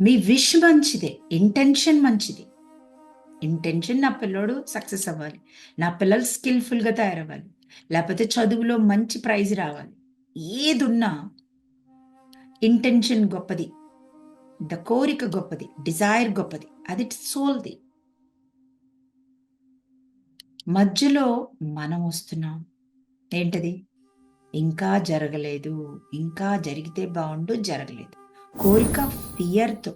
మీ wish మంచిదే intention మంచిది. Intention నా పిల్లోడు సక్సెస్ అవ్వాలి. నా పిల్లలు స్కిల్ఫుల్గా తయారవ్వాలి. లేకపోతే చదువులో మంచి ప్రైజ్ రావాలి. ఏదున్నా ఇంటెన్షన్ గొప్పది. ద కోరిక గొప్పది. డిజైర్ గొప్పది. అది సోల్ది. మధ్యలో మనం వస్తున్నాం. ఏంటది? ఇంకా జరగలేదు. ఇంకా జరిగితే బాగుండు జరగలేదు. కోరిక ఫియర్తో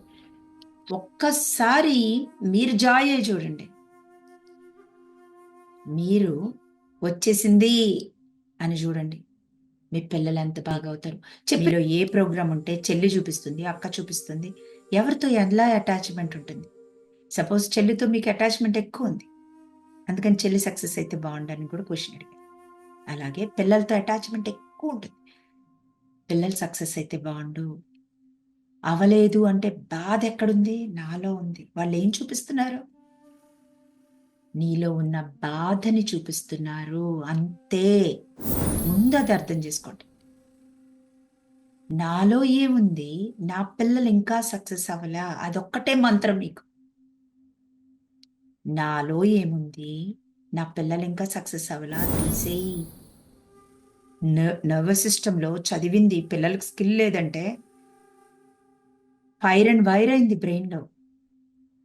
ఒక్కసారి మీరు జాయ్ అయ్యి చూడండి. మీరు వచ్చేసింది అని చూడండి. మీ పిల్లలు ఎంత బాగా అవుతారు? చెప్పిలో ఏ ప్రోగ్రామ్ ఉంటే చెల్లి చూపిస్తుంది అక్క చూపిస్తుంది ఎవరితో ఎలా అటాచ్మెంట్ ఉంటుంది? సపోజ్ చెల్లితో మీకు అటాచ్మెంట్ ఎక్కువ ఉంది. అందుకని చెల్లి సక్సెస్ అయితే బాగుండని కూడా క్వశ్చన్ అడిగాను. అలాగే పిల్లలతో అటాచ్మెంట్ ఎక్కువ ఉంటుంది. పిల్లలు సక్సెస్ అయితే బాగుండు అవలేదు అంటే బాధ ఎక్కడుంది? నాలో ఉంది. వాళ్ళు ఏం చూపిస్తున్నారు? నీలో ఉన్న బాధని చూపిస్తున్నారు. అంతే. ముందు అది అర్థం చేసుకోండి. నాలో ఏముంది? నా పిల్లలు ఇంకా సక్సెస్ అవ్వలా? అదొక్కటే మంత్రం మీకు. నాలో ఏముంది? నా పిల్లలు ఇంకా సక్సెస్ అవ్వలా? తీసేయి. నర్వస్ సిస్టంలో చదివింది పిల్లలకు స్కిల్ లేదంటే ఫైర్ అండ్ వైర్ అయింది బ్రెయిన్లో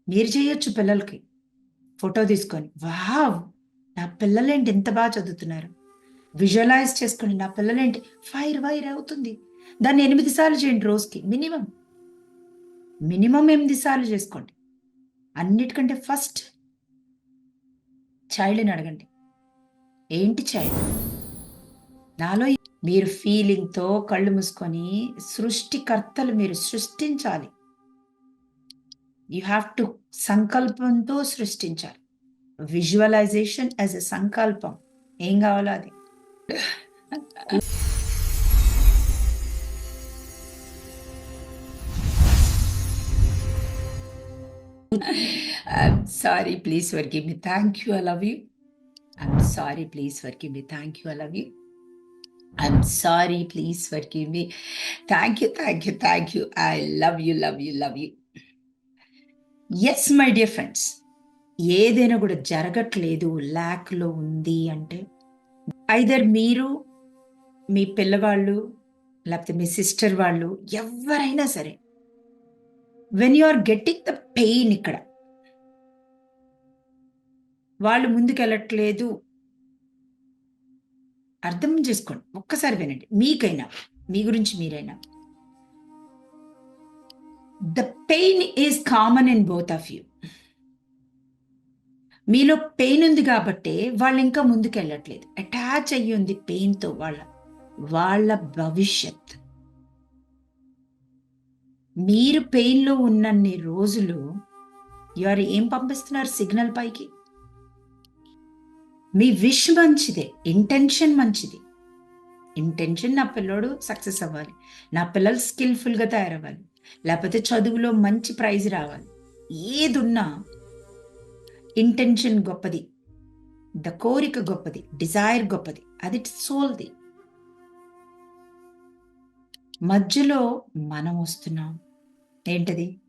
మీరు చేయొచ్చు పిల్లలకి. ఫోటో తీసుకొని వావ్! నా పిల్లలేంటి ఎంత బాగా చదువుతున్నారు? విజువలైజ్ చేసుకోండి నా పిల్లలేంటి? ఫైర్ వైర్ అవుతుంది. దాన్ని ఎనిమిది సార్లు చేయండి రోజుకి మినిమం. మినిమం ఎనిమిది సార్లు చేసుకోండి. అన్నిటికంటే ఫస్ట్ చైల్డ్ని అడగండి. ఏంటి చైల్డ్ నాలో మీరు ఫీలింగ్తో కళ్ళు మూసుకొని సృష్టికర్తలు మీరు సృష్టించాలి యు హ్యావ్ టు సంకల్పంతో సృష్టించాలి విజువలైజేషన్ యాజ్ ఎ సంకల్పం ఏం కావాలో అది sorry please for me thank you I love you I'm sorry please for me thank you I love you I'm sorry please forgive me thank you thank you thank you I love you love you love you yes my dear friends ఏదైనా కూడా జరగట్లేదు ల్యాక్లో ఉంది అంటే either మీరు మీ పిల్లవాళ్ళు లేకపోతే మీ sister వాళ్ళు ఎవరైనా సరే when you are getting the pain ఇక్కడ వాళ్ళు ముందుకెళ్ళట్లేదు అర్థం చేసుకోండి. ఒక్కసారి వినండి. మీకైనా మీ గురించి మీరైనా. The pain is common in both of you మీలో పెయిన్ ఉంది కాబట్టి వాళ్ళు ఇంకా ముందుకెళ్ళట్లేదు. అటాచ్ అయ్యి ఉంది పెయిన్తో వాళ్ళ వాళ్ళ భవిష్యత్. మీరు పెయిన్లో ఉన్నన్ని రోజులు ఎవరు ఏం పంపిస్తున్నారు? సిగ్నల్ పైకి? మీ విష్ మంచిదే ఇంటెన్షన్ మంచిది. ఇంటెన్షన్ నా పిల్లోడు సక్సెస్ అవ్వాలి. నా పిల్లలు స్కిల్ఫుల్గా తయారవ్వాలి. లేకపోతే చదువులో మంచి ప్రైజ్ రావాలి. ఏదున్నా ఇంటెన్షన్ గొప్పది. ద కోరిక గొప్పది. డిజైర్ గొప్పది. అది సోల్ది. మధ్యలో మనం వస్తున్నాం. ఏంటది?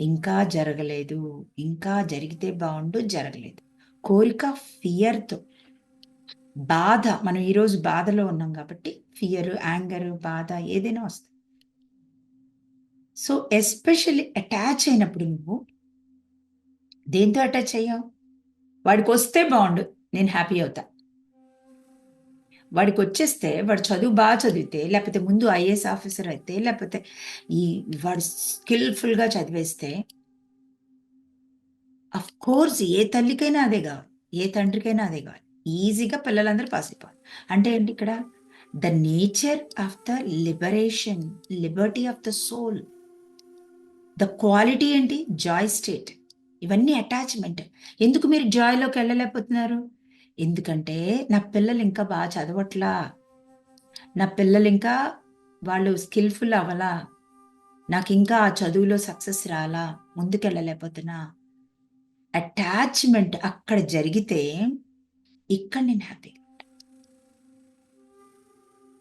ఇంకా జరగలేదు. ఇంకా జరిగితే బాగుండు జరగలేదు. కోరిక ఫియర్తో బాధ మనం ఈరోజు బాధలో ఉన్నాం కాబట్టి ఫియర్ యాంగర్ బాధ ఏదైనా వస్తుంది సో ఎస్పెషల్లీ అటాచ్ అయినప్పుడు నువ్వు దేంతో అటాచ్ అయ్యావు? వాడికి వస్తే బాగుండు నేను హ్యాపీ అవుతా. వాడికి వచ్చేస్తే వాడు చదువు బాగా చదివితే లేకపోతే ముందు ఐఏఎస్ ఆఫీసర్ అయితే లేకపోతే ఈ వాడు స్కిల్ఫుల్గా చదివేస్తే అఫ్ కోర్స్ ఏ తల్లికైనా అదే కావాలి. ఏ తండ్రికైనా అదే కావాలి. ఈజీగా పిల్లలందరూ పాస్ అయిపోవాలి. అంటే ఏంటి ఇక్కడ? The nature of the liberation liberty of the soul the quality ఏంటి? జాయ్ స్టేట్ ఇవన్నీ అటాచ్మెంట్ ఎందుకు మీరు జాయ్లోకి వెళ్ళలేకపోతున్నారు? ఎందుకంటే నా పిల్లలు ఇంకా బాగా చదవట్లా. నా పిల్లలు ఇంకా వాళ్ళు స్కిల్ఫుల్ అవ్వలా. నాకు ఇంకా ఆ చదువులో సక్సెస్ రాలా. ముందుకెళ్ళలేకపోతున్నా. అటాచ్మెంట్ అక్కడ జరిగితే ఇక్కడ నేను హ్యాపీ.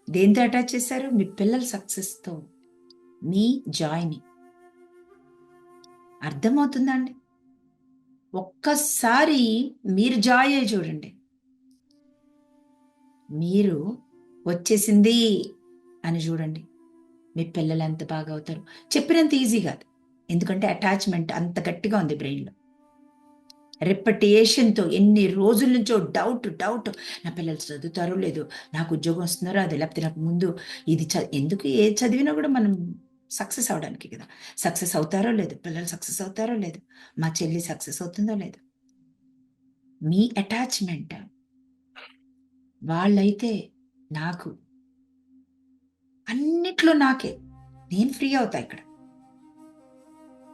దేంతో అటాచ్ చేశారు? మీ పిల్లల సక్సెస్తో మీ జాయ్ని. అర్థమవుతుందా అండి? ఒక్కసారి మీరు జాయ్ అయ్యి చూడండి. మీరు వచ్చేసింది అని చూడండి. మీ పిల్లలు ఎంత బాగా అవుతారు? చెప్పినంత ఈజీ కాదు. ఎందుకంటే అటాచ్మెంట్ అంత గట్టిగా ఉంది బ్రెయిన్లో. రెప్యుటేషన్తో ఎన్ని రోజుల నుంచో డౌట్ డౌట్ నా పిల్లలు చదువుతారో లేదో నాకు ఉద్యోగం వస్తున్నారో అది లేకపోతే నాకు ముందు ఇది ఎందుకు ఏ చదివినా కూడా మనం సక్సెస్ అవడానికి కదా. సక్సెస్ అవుతారో లేదు పిల్లలు సక్సెస్ అవుతారో లేదు మా చెల్లి సక్సెస్ అవుతుందో లేదు. మీ అటాచ్మెంట్ వాళ్ళైతే నాకు అన్నిట్లో నాకే. నేను ఫ్రీ అవుతా ఇక్కడ.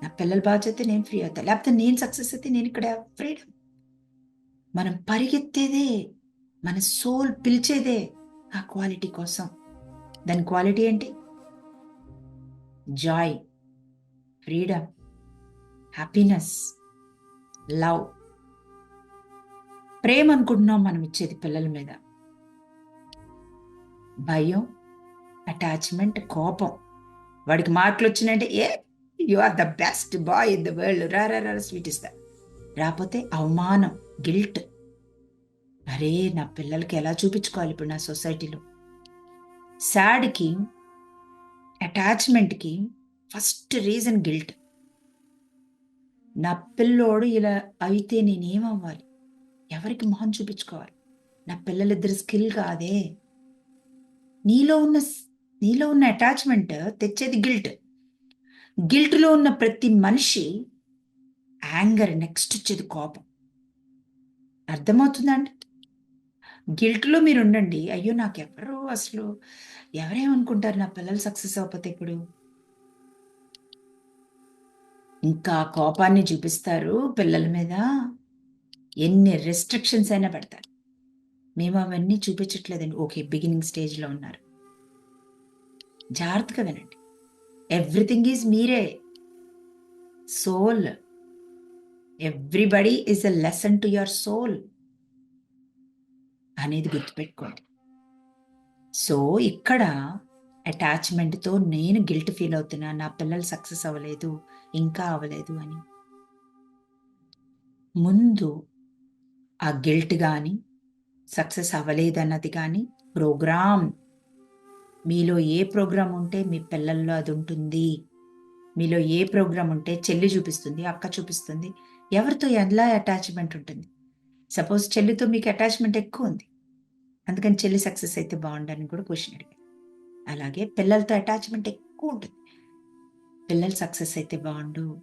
నా పిల్లల బాధ్యత నేను ఫ్రీ అవుతా. లేకపోతే నేను సక్సెస్ అయితే నేను ఇక్కడ ఫ్రీడమ్ మనం పరిగెత్తేదే మన సోల్ పిలిచేదే ఆ క్వాలిటీ కోసం. దాని క్వాలిటీ ఏంటి? జాయ్ ఫ్రీడమ్ హ్యాపీనెస్ లవ్ ప్రేమ అనుకుంటున్నాం మనం ఇచ్చేది పిల్లల మీద. భయం అటాచ్మెంట్ కోపం. వాడికి మార్కులు వచ్చినాయంటే hey you are the best boy in the world రా రా రా స్వీట్ ఇస్తా రాకపోతే అవమానం గిల్ట్ అరే నా పిల్లలకి ఎలా చూపించుకోవాలి ఇప్పుడు నా సొసైటీలో? సాడ్కి అటాచ్మెంట్కి ఫస్ట్ రీజన్ గిల్ట్ నా పిల్లోడు ఇలా అయితే నేనేమవ్వాలి? ఎవరికి మొహం చూపించుకోవాలి? నా పిల్లలిద్దరి స్కిల్ కాదే. నీలో ఉన్న నీలో ఉన్న అటాచ్మెంట్ తెచ్చేది గిల్ట్ గిల్ట్లో ఉన్న ప్రతి మనిషి యాంగర్ నెక్స్ట్ వచ్చేది కోపం. అర్థమవుతుందండి గిల్ట్లో మీరు ఉండండి. అయ్యో నాకు అసలు ఎవరేమనుకుంటారు? నా పిల్లలు సక్సెస్ అవ్వకపోతే ఇప్పుడు ఇంకా కోపాన్ని చూపిస్తారు పిల్లల మీద. ఎన్ని రెస్ట్రిక్షన్స్ అయినా పెడతారు. మేము అవన్నీ చూపించట్లేదండి. ఓకే బిగినింగ్ స్టేజ్లో ఉన్నారు. జాగ్రత్తగా వినండి. ఎవ్రీథింగ్ ఈజ్ మీరే soul everybody is a lesson to your soul అనేది గుర్తుపెట్టుకోండి. సో ఇక్కడ అటాచ్మెంట్తో నేను గిల్ట్ ఫీల్ అవుతున్నా నా పిల్లలు సక్సెస్ అవ్వలేదు ఇంకా అవ్వలేదు అని. ముందు ఆ గిల్ట్ కానీ సక్సెస్ అవ్వలేదన్నది కానీ ప్రోగ్రామ్ మీలో ఏ ప్రోగ్రామ్ ఉంటే మీ పిల్లల్లో అది ఉంటుంది. మీలో ఏ ప్రోగ్రామ్ ఉంటే చెల్లి చూపిస్తుంది అక్క చూపిస్తుంది ఎవరితో ఎలా అటాచ్మెంట్ ఉంటుంది? సపోజ్ చెల్లితో మీకు అటాచ్మెంట్ ఎక్కువ ఉంది. అందుకని చెల్లి సక్సెస్ అయితే బాగుండని కూడా క్వశ్చన్ అడిగాను. అలాగే పిల్లలతో అటాచ్మెంట్ ఎక్కువ ఉంటుంది. పిల్లలు సక్సెస్ అయితే బాగుండు.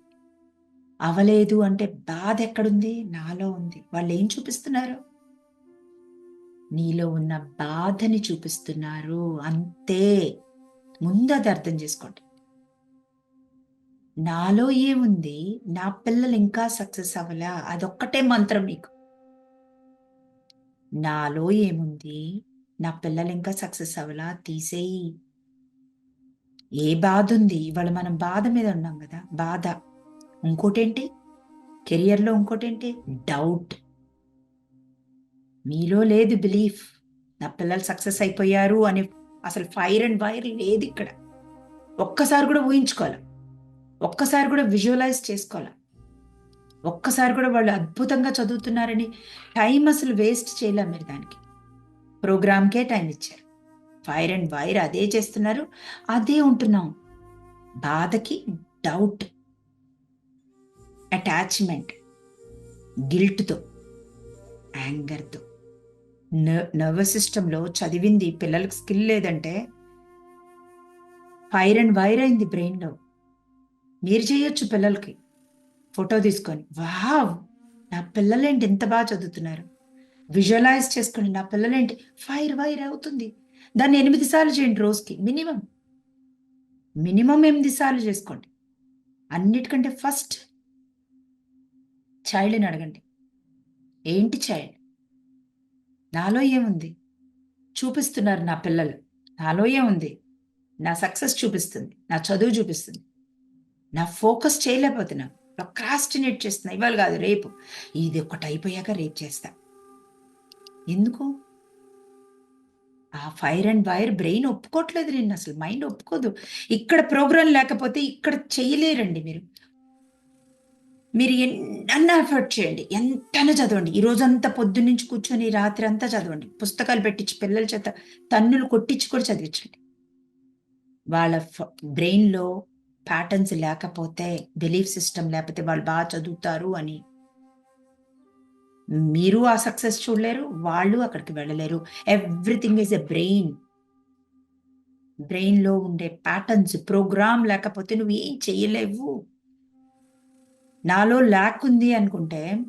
అవలేదు అంటే బాధ ఎక్కడుంది? నాలో ఉంది. వాళ్ళు ఏం చూపిస్తున్నారు? నీలో ఉన్న బాధని చూపిస్తున్నారు. అంతే. ముందు అది అర్థం చేసుకోండి. నాలో ఏముంది? నా పిల్లలు ఇంకా సక్సెస్ అవ్వలా? అదొక్కటే మంత్రం మీకు. నాలో ఏముంది? నా పిల్లలు ఇంకా సక్సెస్ అవ్వలా? తీసేయి. ఏ బాధ ఉంది? ఇవాళ మనం బాధ మీద ఉన్నాం కదా? బాధ. ఇంకోటేంటి? కెరియర్లో ఇంకోటేంటి? డౌట్. మీలో లేదు బిలీఫ్ నా పిల్లలు సక్సెస్ అయిపోయారు అని అసలు ఫైర్ అండ్ వైర్ లేదు ఇక్కడ. ఒక్కసారి కూడా ఊహించుకోవాలి? ఒక్కసారి కూడా విజువలైజ్ చేసుకోవాలి? ఒక్కసారి కూడా వాళ్ళు అద్భుతంగా చదువుతున్నారని టైం అసలు వేస్ట్ చేయలేం మీరు దానికి. ప్రోగ్రామ్కే టైం ఇచ్చారు. ఫైర్ అండ్ వైర్ అదే చేస్తున్నారు అదే ఉంటున్నాం. బాధకి డౌట్ అటాచ్మెంట్ గిల్ట్తో యాంగర్తో నర్వస్ సిస్టంలో చదివింది పిల్లలకు స్కిల్ లేదంటే ఫైర్ అండ్ వైర్ అయింది బ్రెయిన్లో మీరు చేయొచ్చు పిల్లలకి. ఫోటో తీసుకొని వావ్! నా పిల్లలేంటి ఎంత బాగా చదువుతున్నారు? విజువలైజ్ చేసుకోండి నా పిల్లలేంటి? ఫైర్ వైర్ అవుతుంది. దాన్ని ఎనిమిది సార్లు చేయండి రోజుకి మినిమం మినిమం ఎనిమిది సార్లు చేసుకోండి. అన్నిటికంటే ఫస్ట్ చైల్డ్ని అడగండి. ఏంటి చైల్డ్ నాలో ఏముంది? చూపిస్తున్నారు నా పిల్లలు. నాలో ఏముంది? నా సక్సెస్ చూపిస్తుంది. నా చదువు చూపిస్తుంది. నా ఫోకస్ చేయలేకపోతున్నా. ప్రొక్రాస్టినేట్ చేస్తున్నా. ఇవాళ కాదు రేపు. ఇది ఒకటి అయిపోయాక రేపు చేస్తా. ఎందుకు? ఆ ఫైర్ అండ్ వైర్ బ్రెయిన్ ఒప్పుకోవట్లేదు నిన్ను అసలు. మైండ్ ఒప్పుకోదు. ఇక్కడ ప్రోగ్రాం లేకపోతే ఇక్కడ చేయలేరండి మీరు. మీరు ఎన్న ఎఫర్ట్ చేయండి. ఎంతైనా చదవండి. ఈ రోజంతా పొద్దు నుంచి కూర్చొని రాత్రి అంతా చదవండి. పుస్తకాలు పెట్టించి పిల్లల చేత తన్నులు కొట్టించి కూడా చదివించండి. వాళ్ళ బ్రెయిన్లో ప్యాటర్న్స్ లేకపోతే బిలీఫ్ సిస్టమ్ లేకపోతే వాళ్ళు బాగా చదువుతారు అని. మీరు ఆ సక్సెస్ చూడలేరు వాళ్ళు అక్కడికి వెళ్ళలేరు. Everything is a brain. బ్రెయిన్లో ఉండే ప్యాటర్న్స్ ప్రోగ్రామ్ లేకపోతే నువ్వు ఏం చేయలేవు. నాలో ల్యాక్ ఉంది అనుకుంటే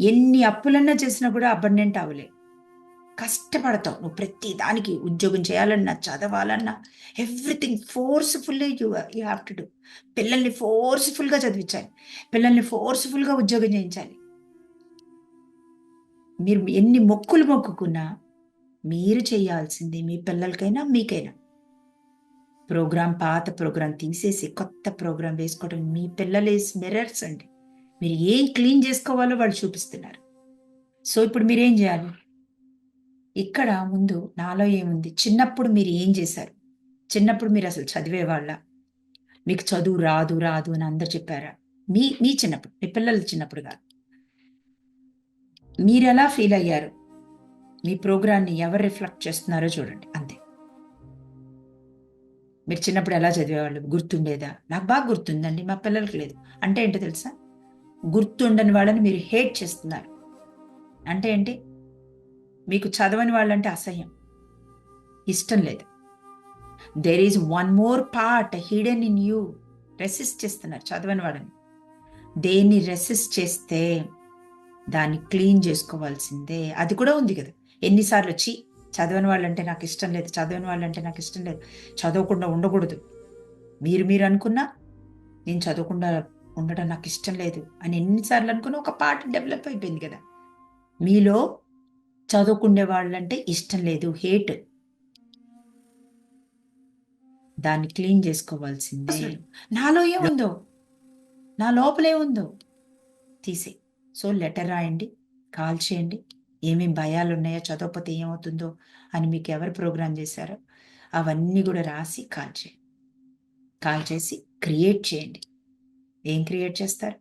ఎన్ని అప్పులన్నా చేసినా కూడా అబండెంట్ అవ్వలే. కష్టపడతావు. నువ్వు ప్రతి దానికి ఉద్యోగం చేయాలన్నా చదవాలన్నా everything forcefully you you have to do పిల్లల్ని ఫోర్స్ఫుల్గా చదివించాలి. పిల్లల్ని ఫోర్స్ఫుల్గా ఉద్యోగం చేయించాలి. మీరు ఎన్ని మొక్కులు మొక్కుకున్నా మీరు చేయాల్సింది మీ పిల్లలకైనా మీకైనా. ప్రోగ్రాం పాత ప్రోగ్రాం తీసేసి కొత్త ప్రోగ్రాం వేసుకోవడం మీ పిల్లలు మిర్రర్స్ అండి. మీరు ఏం క్లీన్ చేసుకోవాలో వాళ్ళు చూపిస్తున్నారు. సో ఇప్పుడు మీరేం చేయాలి? ఇక్కడ ముందు నాలో ఏముంది? చిన్నప్పుడు మీరు ఏం చేశారు? చిన్నప్పుడు మీరు అసలు చదివేవాళ్ళ? మీకు చదువు రాదు రాదు అని అందరు చెప్పారా? మీ మీ చిన్నప్పుడు మీ పిల్లలు చిన్నప్పుడు కాదు. మీరు ఎలా ఫీల్ అయ్యారు? మీ ప్రోగ్రాన్ని ఎవరు రిఫ్లెక్ట్ చేస్తున్నారో చూడండి అంతే. మీరు చిన్నప్పుడు ఎలా చదివేవాళ్ళు? గుర్తుండేదా? నాకు బాగా గుర్తుందండి మా పిల్లలకి లేదు. అంటే ఏంటో తెలుసా? గుర్తుండని వాళ్ళని మీరు హేట్ చేస్తున్నారు. అంటే ఏంటి? మీకు చదవని వాళ్ళంటే అసహ్యం. ఇష్టం లేదు. There is one more part hidden in you resist చేస్తున్నారు చదవని వాళ్ళని. దేన్ని రెసిస్ట్ చేస్తే దాన్ని క్లీన్ చేసుకోవాల్సిందే. అది కూడా ఉంది కదా. ఎన్నిసార్లు వచ్చి చదవని వాళ్ళంటే నాకు ఇష్టం లేదు చదవని వాళ్ళంటే నాకు ఇష్టం లేదు. చదవకుండా ఉండకూడదు. మీరు మీరు అనుకున్నా నేను చదవకుండా ఉండడం నాకు ఇష్టం లేదు అని ఎన్నిసార్లు అనుకున్నా ఒక పార్ట్ డెవలప్ అయిపోయింది కదా. మీలో చదువుకునే వాళ్ళంటే ఇష్టం లేదు హేట్. దాన్ని క్లీన్ చేసుకోవాల్సిందే. నాలో ఏముందో? నా లోపలే ఉందో? తీసే సో లెటర్ రాయండి కాల్ చేయండి. ఏమేమి భయాలు ఉన్నాయో చదవకపోతే ఏమవుతుందో అని మీకు ఎవరు ప్రోగ్రామ్ చేశారో అవన్నీ కూడా రాసి కాల్ చేయండి. కాల్ చేసి క్రియేట్ చేయండి. ఏం క్రియేట్ చేస్తారు?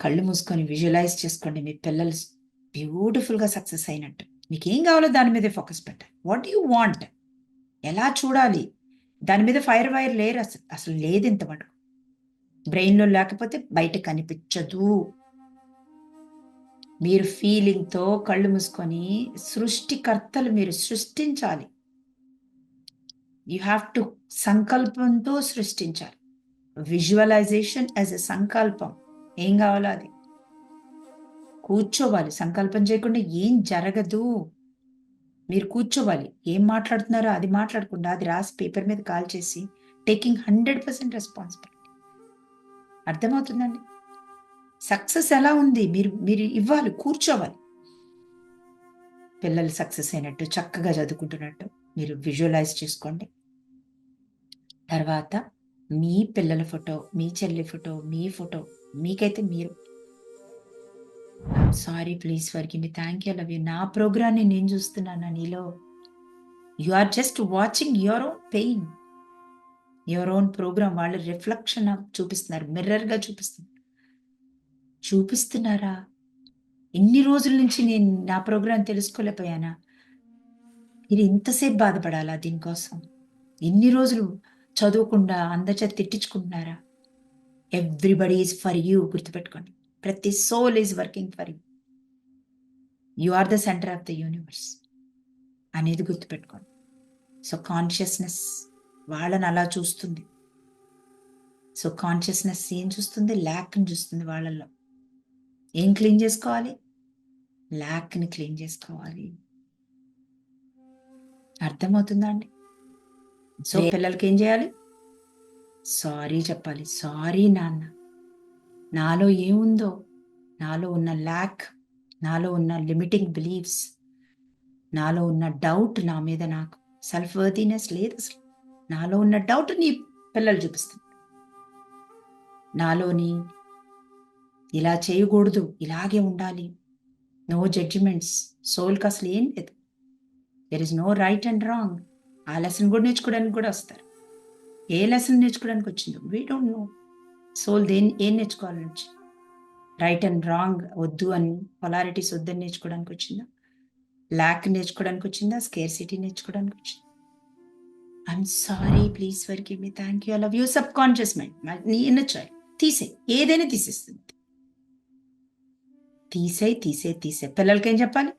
కళ్ళు మూసుకొని విజువలైజ్ చేసుకోండి. మీ పిల్లలు బ్యూటిఫుల్గా సక్సెస్ అయినట్టు. మీకు ఏం కావాలో దాని మీదే ఫోకస్ పెట్టాలి వాట్ యు వాంట్? ఎలా చూడాలి? దాని మీద ఫైర్ వైర్ లేరు అసలు. అసలు లేదు ఇంత మటుకు బ్రెయిన్లో లేకపోతే బయట కనిపించదు. మీరు ఫీలింగ్తో కళ్ళు మూసుకొని సృష్టికర్తలు మీరు సృష్టించాలి. యూ హ్యావ్ టు సంకల్పంతో సృష్టించాలి. విజువలైజేషన్ యాజ్ ఎ సంకల్పం. ఏం కావాలో అది. కూర్చోవాలి. సంకల్పం చేయకుండా ఏం జరగదు. మీరు కూర్చోవాలి. ఏం మాట్లాడుతున్నారో అది మాట్లాడకుండా అది రాసి పేపర్ మీద కాల్ చేసి టేకింగ్ హండ్రెడ్ పర్సెంట్ రెస్పాన్సిబిలిటీ అర్థమవుతుందండి? సక్సెస్ ఎలా ఉంది? మీరు మీరు ఇవ్వాలి కూర్చోవాలి. పిల్లలు సక్సెస్ అయినట్టు చక్కగా చదువుకుంటున్నట్టు మీరు విజువలైజ్ చేసుకోండి. తర్వాత మీ పిల్లల ఫోటో మీ చెల్లి ఫోటో మీ ఫోటో మీకైతే మీరు. Sorry please for me thank you love you నా ప్రోగ్రామ్ని నేను చూస్తున్నాను నీలో? You are just watching your own pain your own programme వాళ్ళు రిఫ్లెక్షన్ చూపిస్తున్నారు మిర్రర్గా చూపిస్తున్నారు. చూపిస్తున్నారా? ఎన్ని రోజుల నుంచి నేను నా ప్రోగ్రాం తెలుసుకోలేకపోయానా? ఇది ఇంతసేపు బాధపడాలా దీనికోసం? ఎన్ని రోజులు చదువుకుండా అందచేత తిట్టించుకుంటున్నారా? ఎవ్రీబడి ఈజ్ ఫర్ యూ గుర్తుపెట్టుకోండి. ప్రతి soul is working for you you are the centre of the universe అనేది గుర్తుపెట్టుకోండి. సో కాన్షియస్నెస్ వాళ్ళని అలా చూస్తుంది. సో కాన్షియస్నెస్ ఏం చూస్తుంది? ల్యాక్ని చూస్తుంది వాళ్ళల్లో. ఏం క్లీన్ చేసుకోవాలి? ల్యాక్ని క్లీన్ చేసుకోవాలి. అర్థమవుతుందా అండి? సో పిల్లలకి ఏం చేయాలి? సారీ చెప్పాలి. సారీ నాన్న. నాలో ఏముందో నాలో ఉన్న ల్యాక్ నాలో ఉన్న లిమిటింగ్ బిలీఫ్స్ నాలో ఉన్న డౌట్ నా మీద నాకు. సెల్ఫ్ వర్తీనెస్ లేదు అసలు. నాలో ఉన్న డౌట్ నీ పిల్లలు చూపిస్తుంది. నాలోని ఇలా చేయకూడదు ఇలాగే ఉండాలి. నో జడ్జిమెంట్స్ సోల్కి అసలు ఏం లేదు. There is no right and wrong ఆ లెసన్ కూడా నేర్చుకోవడానికి కూడా వస్తారు. ఏ లెసన్ నేర్చుకోవడానికి వచ్చిందో వీ డోంట్ నో సోల్ దేని ఏం నేర్చుకోవాలని వచ్చింది రైట్ అండ్ రాంగ్ వద్దు అని పొలారిటీస్ వద్దని నేర్చుకోవడానికి వచ్చిందా? ల్యాక్ నేర్చుకోవడానికి వచ్చిందా? స్కేర్ సిటీ నేర్చుకోవడానికి వచ్చిందా? I'm sorry please forgive me thank you I love you subconscious mind నీ ఇన్న చాయ్ తీసే ఏదైనా తీసేస్తుంది. తీసే తీసే తీసే పిల్లలకి ఏం చెప్పాలి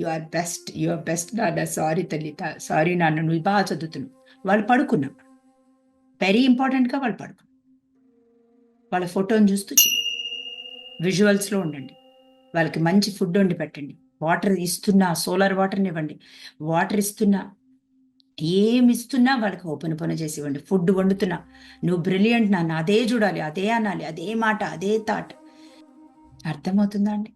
you are best you are best నాన్న సారీ తల్లి సారీ నాన్న నువ్వు బాగా చదువుతున్నావు వాళ్ళు పడుకున్నా వెరీ ఇంపార్టెంట్గా వాళ్ళు పడుకున్నారు. వాళ్ళ ఫోటోని చూస్తూ చేయండి విజువల్స్లో ఉండండి. వాళ్ళకి మంచి ఫుడ్ వండి పెట్టండి. వాటర్ ఇస్తున్నా సోలార్ వాటర్ని ఇవ్వండి. వాటర్ ఇస్తున్నా ఏమి ఇస్తున్నా వాళ్ళకి ఓపెన్ పని చేసి ఇవ్వండి. ఫుడ్ వండుతున్నా. నువ్వు బ్రిలియంట్ నాన్న అదే చూడాలి అదే అనాలి అదే మాట అదే థాట్. అర్థమవుతుందా అండి?